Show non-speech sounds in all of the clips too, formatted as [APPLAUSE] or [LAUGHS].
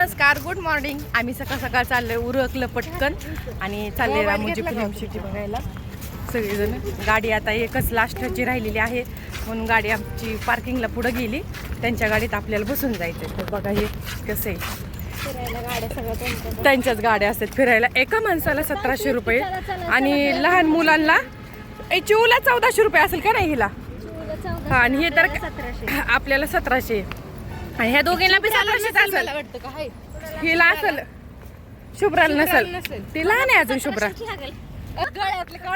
नमस्कार good morning आम्ही सकाळ सकाळ चाललोय उरकलं पटकन. आणि चालले रामोजी फिल्म सिटी बघायला. सगळेजण. गाडी आता एकच लास्टची राहिलेली आहे. म्हणून गाडी आमची पार्किंगला पुढं गेली. त्यांच्या गाडीत आपल्याला बसून जायचं तर बघा हे कसं आहे त्यांच्याच गाड्या असतात फिरायला. एका माणसाला सतराशे रुपये. आणि लहान मुलांना चिवला चौदाशे रुपये असेल का नाही हिला? हा आणि हे तर आपल्याला सतराशे. आणि ह्या दोघींना बी सतराशेच असेल वाटतं का? हाय. हिला असेल. शुभ्राला नसेल. ती लहान आहे अजून शुभ्रा.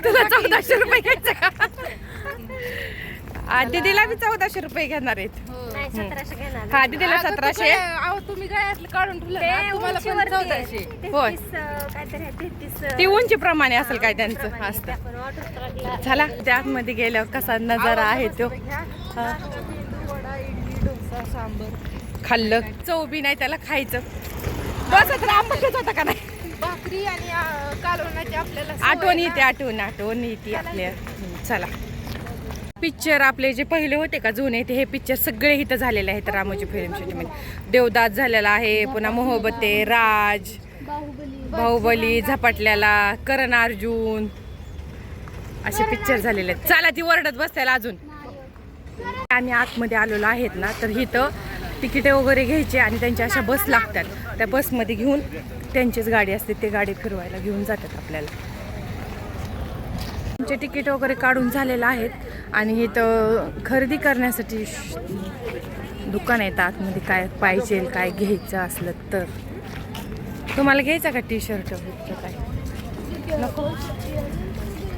तुला चौदाशे रुपये घ्यायचं का? [LAUGHS] आ, दीदीला बी चौदाशे रुपये घेणार आहेत. नाही सतराशे घेणार. हा दीदीला सतराशे. तुम्ही गळ्यातलं काढून ठेवलं ते ती उंचीप्रमाणे असेल काय त्यांचं? प्रमाणे. असतं. झाला त्या आतमध्ये गेल्यावर कसा नजारा आहे तो. हा. सांबर? खाल्लं. चव बी नाही त्याला खायचं. बसत आंबटच होता का नाही? भाकरी आणि कालवणाची आपल्याला आठवण. येते आठवण आठवण येते आपल्या. चला. पिक्चर आपले जे पहिले होते का जुने ते हे पिक्चर सगळे इथं झालेले आहेत रामोजी फिल्म सिटीमध्ये देवदास झालेला आहे पुन्हा मोहब्बते राज बाहुबली. बाहुबली झपाटल्याला करण अर्जुन. असे पिक्चर झालेले आहेत. चला ती वरडत बसतायला अजून. आम्ही आतमध्ये आलेलो आहेत ना तर इथं तिकिटे वगैरे घ्यायचे आणि त्यांच्या अशा बस लागतात. त्या बसमध्ये घेऊन त्यांचीच गाडी असते ते गाडी फिरवायला घेऊन जातात आपल्याला. आमचे तिकीट वगैरे काढून झालेलं आहेत आणि इथं खरेदी करण्यासाठी दुकान आहेत आतमध्ये काय पाहिजे काय घ्यायचं असलं तर. तुम्हाला घ्यायचा का टी शर्ट काय नको.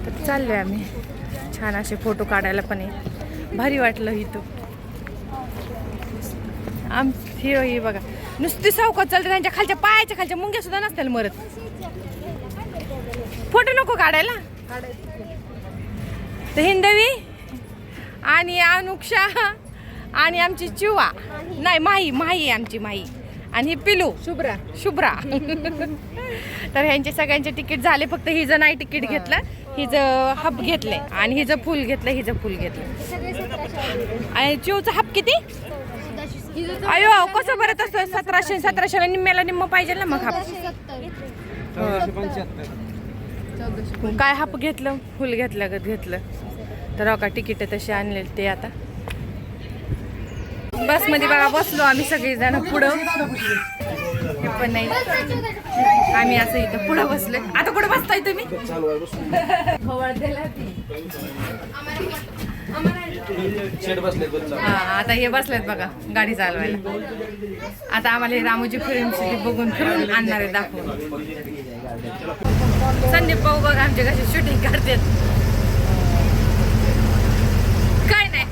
तर आहे आम्ही. छान असे फोटो काढायला पण आहे. भारी वाटलं इथं. आम हिरो ही बघा. नुसती सावकात चालते त्यांच्या खालच्या पायाच्या खालच्या मुंग्या सुद्धा नसतील मरत. फोटो नको काढायला. तर हिंदवी आणि अनुक्षा आणि आमची चिवा. नाही माही माही आमची माही. आणि ही पिलू. शुभ्रा. शुभ्रा. [LAUGHS] तर ह्यांचे सगळ्यांचे तिकीट झाले फक्त हिचं नाही तिकीट घेतलं. हिचं हाफ घेतलंय आणि हिचं फुल घेतलं हिचं फुल घेतलं आणि चिवचं हाफ किती? अयो कसं बरं तसं? सतराशे सतराशेला निम्म्याला निम्म पाहिजे ना मग हाप काय हाफ घेतलं? फुल घेतलं गत घेतलं. तर का तिकीट तसे आणले ते आता. बसमध्ये बघा बसलो आम्ही सगळेजण पुढं. हे पण नाही. आम्ही असं इथं पुढं बसलोय. आता कुठं बसताय तुम्ही? हा आता हे बसलेत बघा गाडी चालवायला. आता आम्हाला हे रामोजी फिल्म सिटी बघून फिरून आणणार आहे दाखवून. संदीप भाऊ बघा आमचे कसे शूटिंग करतात काय नाही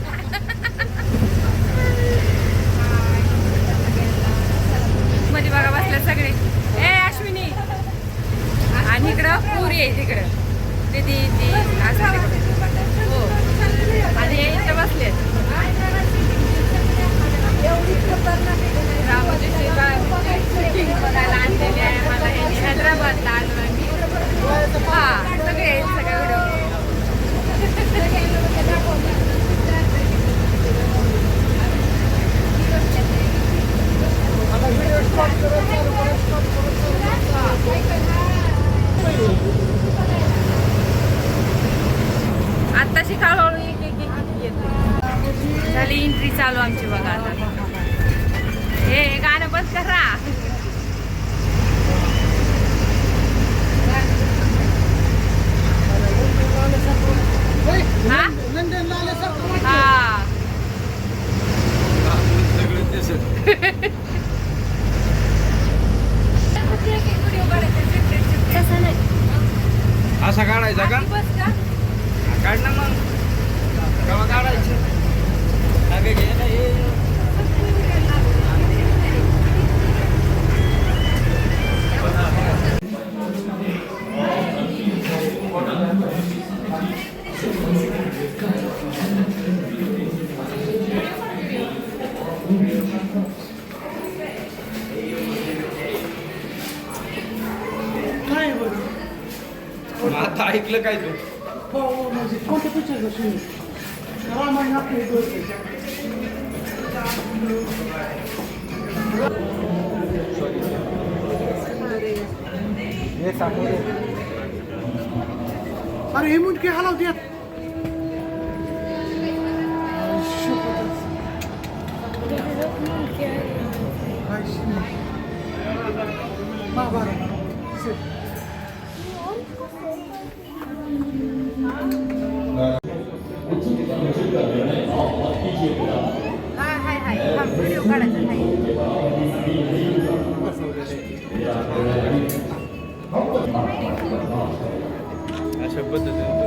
मध्ये बघा बसले सगळे ए अश्विनी आणि इकडं पुरी आहे तिकडं. ते ती ती असं तिकडं. हो आणि हे इथे बसले रामोजी शूटिंग बघायला आणलेली आहे मला हे हैदराबादला आलो आम्ही हा सगळे आहेत सगळे व्हिडिओ आत्ताशी हळूहळू एक एक एक एक येते झाली एंट्री चालू आमची बघा आता हे गाणं बंद करा. असा काढायचा का? काढ ना मग. केव्हा काढायचं अगं घे ना हे. मग आता ऐकलं काय तू अरे हे मुंडके हलवत्यात हाय हाय हाय थांब व्हिडिओ काढायचा नाही. अशा पद्धतीने.